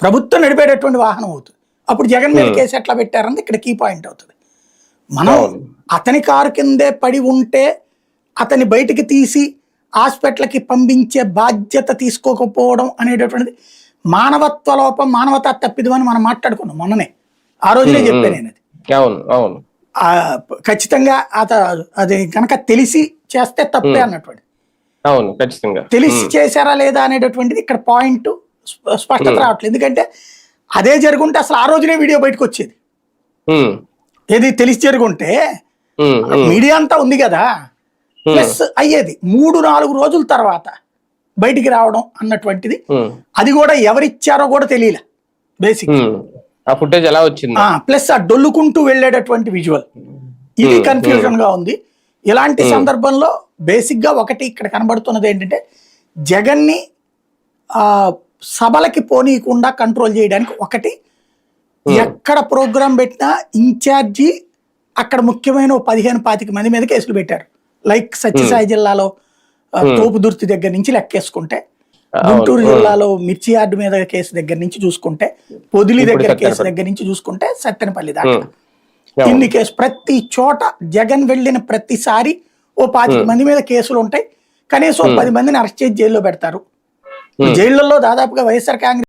ప్రభుత్వం నడిపేటటువంటి వాహనం అవుతుంది. అప్పుడు జగన్ మీద కేసు ఎట్లా పెట్టారన్నది ఇక్కడ కీ పాయింట్ అవుతుంది. మనం. అతని కారు కిందే పడి ఉంటే అతని బయటికి తీసి హాస్పిటల్కి పంపించే బాధ్యత తీసుకోకపోవడం అనేటటువంటిది మానవత్వ లోపం మానవతా తప్పిదమని మనం మాట్లాడుకున్నాం మొన్ననే. ఆ రోజునే చెప్పాను నేను అది. అవును అవును. ఆ, ఖచ్చితంగా అత అది కనుక తెలిసి చేస్తే తప్పే అన్నటువంటి అవును ఖచ్చితంగా. తెలిసి చేశారా లేదా అనేటటువంటిది ఇక్కడ పాయింట్ స్పష్టత రావట్లేదు. ఎందుకంటే అదే జరుగుంటే అసలు ఆ రోజునే వీడియో బయటకు వచ్చేది. ఏది తెలిసి జరుగుంటే మీడియా అంతా ఉంది కదా. ప్లస్ అయ్యేది మూడు నాలుగు రోజుల తర్వాత బయటికి రావడం అన్నటువంటిది. అది కూడా ఎవరిచ్చారో కూడా తెలియలే బేసిక్. ఆ ఫుటేజ్ ఎలా వచ్చింది. ప్లస్ ఆ డొల్లుకుంటూ వెళ్ళేటటువంటి విజువల్ ఇది కన్ఫ్యూజన్గా ఉంది. ఇలాంటి సందర్భంలో బేసిక్గా ఒకటి ఇక్కడ కనబడుతున్నది ఏంటంటే జగన్ని ఆ సభలకి పోనీయకుండా కంట్రోల్ చేయడానికి ఒకటి ఎక్కడ ప్రోగ్రాం పెట్టినా ఇన్ఛార్జి అక్కడ ముఖ్యమైన ఓ పదిహేను పాతిక మంది మీద కేసులు పెట్టారు. లైక్ సత్యసాయి జిల్లాలో తోపుదుర్తి దగ్గర నుంచి లెక్కేసుకుంటే గుంటూరు జిల్లాలో మిర్చి యార్డు మీద కేసు దగ్గర నుంచి చూసుకుంటే పొదిలి దగ్గర కేసు దగ్గర నుంచి చూసుకుంటే సత్తెనపల్లి దాకా. ఇన్ని కేసు ప్రతి చోట జగన్ వెళ్ళిన ప్రతిసారి ఓ పాతిక మంది మీద కేసులు ఉంటాయి. కనీసం పది మందిని అరెస్ట్ చేసి జైల్లో పెడతారు. జైళ్ళల్లో దాదాపుగా వైఎస్ఆర్ కాంగ్రెస్